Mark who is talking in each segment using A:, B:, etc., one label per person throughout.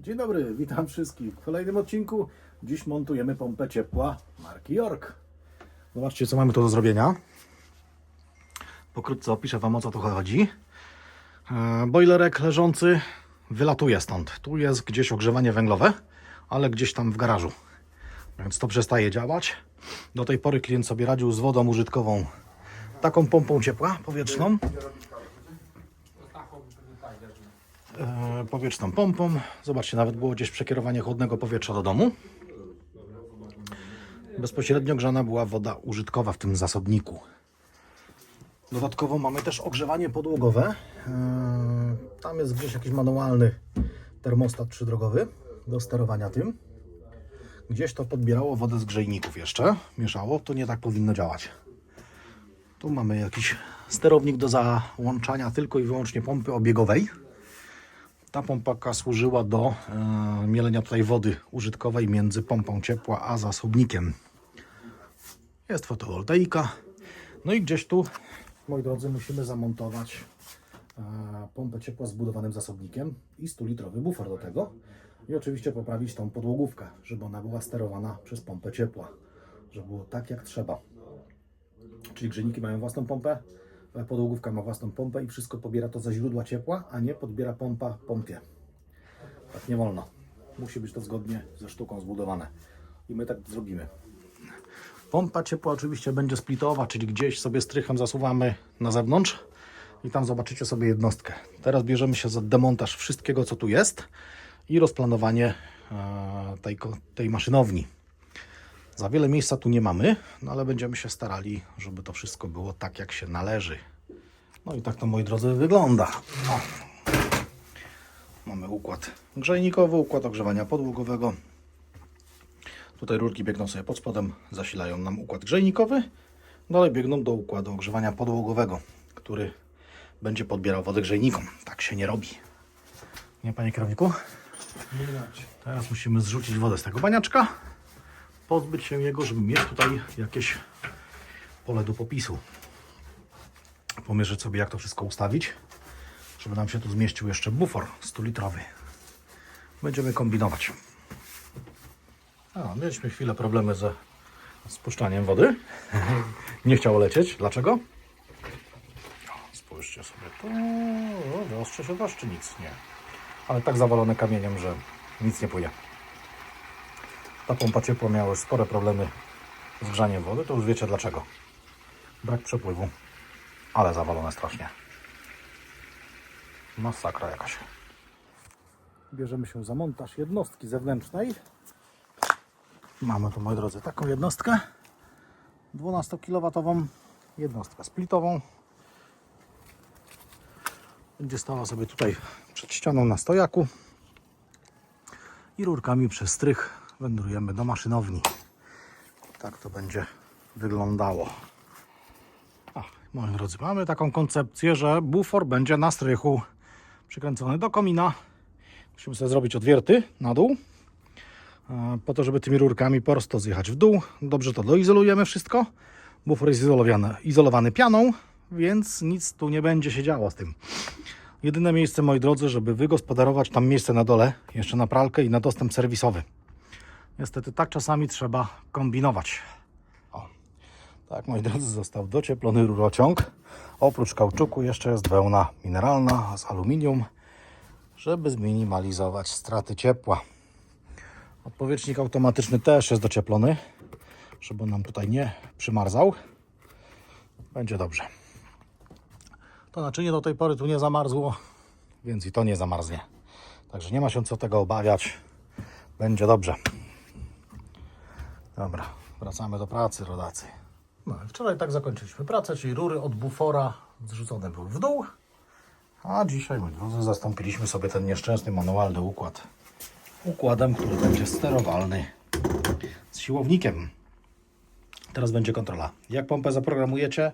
A: Dzień dobry, witam wszystkich w kolejnym odcinku. Dziś montujemy pompę ciepła marki York. Zobaczcie, co mamy tu do zrobienia. Pokrótce opiszę Wam, o co tu chodzi. E, Boilerek leżący wylatuje stąd. Tu jest gdzieś ogrzewanie węglowe, ale gdzieś tam w garażu. Więc to przestaje działać. Do tej pory klient sobie radził z wodą użytkową, taką pompą ciepła powietrzną. E, powietrzną pompą. Zobaczcie, nawet było gdzieś przekierowanie chłodnego powietrza do domu. Bezpośrednio grzana była woda użytkowa w tym zasobniku. Dodatkowo mamy też ogrzewanie podłogowe. E, Tam jest gdzieś jakiś manualny termostat trzydrogowy do sterowania tym. Gdzieś to podbierało wodę z grzejników jeszcze, mieszało. To nie tak powinno działać. Tu mamy jakiś sterownik do załączania tylko i wyłącznie pompy obiegowej. Ta pompaka służyła do e, mielenia tutaj wody użytkowej między pompą ciepła a zasobnikiem. Jest fotowoltaika. No i gdzieś tu, moi drodzy, musimy zamontować e, pompę ciepła z budowanym zasobnikiem i 100-litrowy bufor do tego. I oczywiście poprawić tą podłogówkę, żeby ona była sterowana przez pompę ciepła. Żeby było tak jak trzeba. Czyli grzejniki mają własną pompę, podłogówka ma własną pompę i wszystko pobiera to ze źródła ciepła, a nie podbiera pompa pompie. Tak nie wolno. Musi być to zgodnie ze sztuką zbudowane. I my tak zrobimy. Pompa ciepła oczywiście będzie splitowa, czyli gdzieś sobie strychem zasuwamy na zewnątrz i tam zobaczycie sobie jednostkę. Teraz bierzemy się za demontaż wszystkiego, co tu jest i rozplanowanie e, tej, tej maszynowni. Za wiele miejsca tu nie mamy, no ale będziemy się starali, żeby to wszystko było tak, jak się należy. No i tak to, moi drodzy, wygląda. O. Mamy układ grzejnikowy, układ ogrzewania podłogowego. Tutaj rurki biegną sobie pod spodem, zasilają nam układ grzejnikowy. Dalej biegną do układu ogrzewania podłogowego, który będzie podbierał wodę grzejnikom. Tak się nie robi. Nie, panie kierowniku? Teraz musimy zrzucić wodę z tego baniaczka pozbyć się jego, żeby mieć tutaj jakieś pole do popisu. Pomierzyć sobie, jak to wszystko ustawić, żeby nam się tu zmieścił jeszcze bufor 100-litrowy. Będziemy kombinować. A, mieliśmy chwilę problemy ze spuszczaniem wody. Nie chciało lecieć. Dlaczego? Spójrzcie sobie. To o, wiostrze się deszczy, nic nie. Ale tak zawalone kamieniem, że nic nie płynie. Ta pompa ciepła miała już spore problemy z grzaniem wody, to już wiecie dlaczego. Brak przepływu, ale zawalone strasznie. Masakra jakaś. Bierzemy się za montaż jednostki zewnętrznej. Mamy tu, moi drodzy, taką jednostkę 12 kW, jednostkę splitową. Będzie stała sobie tutaj przed ścianą na stojaku i rurkami przez strych wędrujemy do maszynowni. Tak to będzie wyglądało. A, moi drodzy, mamy taką koncepcję, że bufor będzie na strychu przykręcony do komina. Musimy sobie zrobić odwierty na dół, e, po to, żeby tymi rurkami po prostu zjechać w dół. Dobrze to doizolujemy wszystko. Bufor jest izolowany, izolowany pianą, więc nic tu nie będzie się działo z tym. Jedyne miejsce, moi drodzy, żeby wygospodarować tam miejsce na dole, jeszcze na pralkę i na dostęp serwisowy. Niestety tak czasami trzeba kombinować. O, tak moi drodzy, został docieplony rurociąg. Oprócz kauczuku jeszcze jest wełna mineralna z aluminium, żeby zminimalizować straty ciepła. Odpowietrznik automatyczny też jest docieplony, żeby nam tutaj nie przymarzał. Będzie dobrze. To naczynie do tej pory tu nie zamarzło, więc i to nie zamarznie. Także nie ma się co tego obawiać. Będzie dobrze. Dobra, wracamy do pracy, rodacy. No, i wczoraj tak zakończyliśmy pracę, czyli rury od bufora zrzucone były w dół. A dzisiaj, moi drodzy, zastąpiliśmy sobie ten nieszczęsny manualny układ układem, który będzie sterowalny z siłownikiem. Teraz będzie kontrola. Jak pompę zaprogramujecie,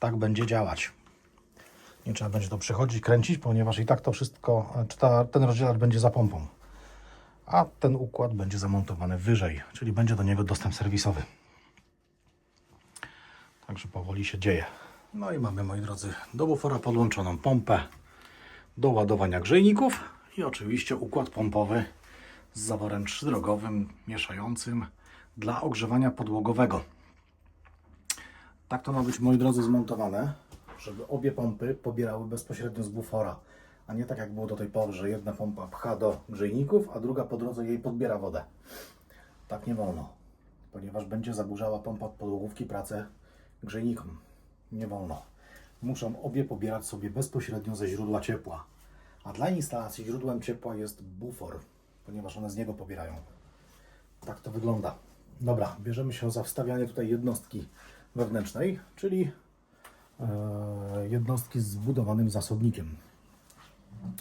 A: tak będzie działać. Nie trzeba będzie to przechodzić, kręcić, ponieważ i tak to wszystko, czy ta, ten rozdzielacz będzie za pompą. A ten układ będzie zamontowany wyżej, czyli będzie do niego dostęp serwisowy. Także powoli się dzieje. No i mamy, moi drodzy, do bufora podłączoną pompę do ładowania grzejników i oczywiście układ pompowy z zaworem trzydrogowym mieszającym dla ogrzewania podłogowego. Tak to ma być, moi drodzy, zmontowane, żeby obie pompy pobierały bezpośrednio z bufora, a nie tak jak było do tej pory, że jedna pompa pcha do grzejników, a druga po drodze jej podbiera wodę. Tak nie wolno, ponieważ będzie zaburzała pompa podłogówki pracę grzejnikom. Nie wolno. Muszą obie pobierać sobie bezpośrednio ze źródła ciepła. A dla instalacji źródłem ciepła jest bufor, ponieważ one z niego pobierają. Tak to wygląda. Dobra, bierzemy się za wstawianie tutaj jednostki wewnętrznej, czyli e, jednostki z zbudowanym zasobnikiem.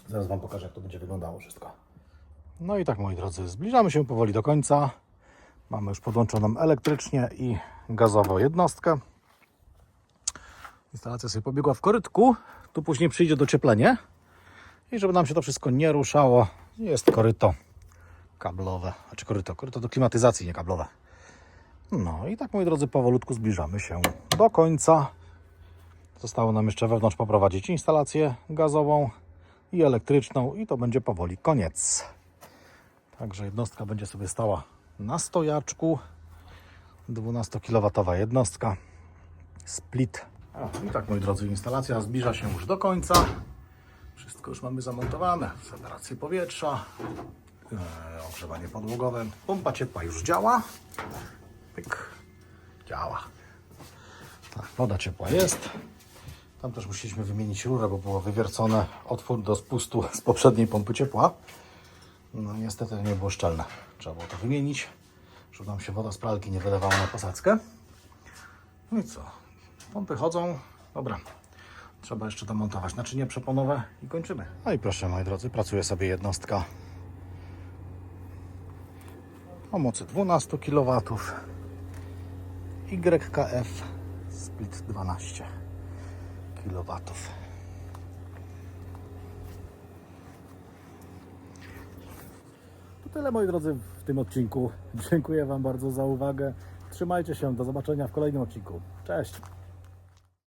A: Zaraz Wam pokażę, jak to będzie wyglądało wszystko. No i tak, moi drodzy, zbliżamy się powoli do końca. Mamy już podłączoną elektrycznie i gazowo jednostkę. Instalacja sobie pobiegła w korytku. Tu później przyjdzie docieplenie. I żeby nam się to wszystko nie ruszało, jest koryto kablowe. Znaczy koryto, koryto do klimatyzacji, nie kablowe. No i tak, moi drodzy, powolutku zbliżamy się do końca. Zostało nam jeszcze wewnątrz poprowadzić instalację gazową i elektryczną i to będzie powoli koniec. Także jednostka będzie sobie stała na stojaczku. 12 kW jednostka. Split. I tak, moi drodzy, instalacja zbliża się już do końca. Wszystko już mamy zamontowane. Separację powietrza, e, ogrzewanie podłogowe. Pompa ciepła już działa. Pyk. Działa. Tak, woda ciepła jest. Tam też musieliśmy wymienić rurę, bo było wywiercone otwór do spustu z poprzedniej pompy ciepła. No niestety nie było szczelne. Trzeba było to wymienić, żeby nam się woda z pralki nie wylewała na posadzkę. No i co? Pompy chodzą. Dobra. Trzeba jeszcze domontować naczynie przeponowe i kończymy. No i proszę moi drodzy, pracuje sobie jednostka o mocy 12 kW. YKF split 12 kW. To tyle moi drodzy w tym odcinku. Dziękuję Wam bardzo za uwagę. Trzymajcie się, do zobaczenia w kolejnym odcinku. Cześć!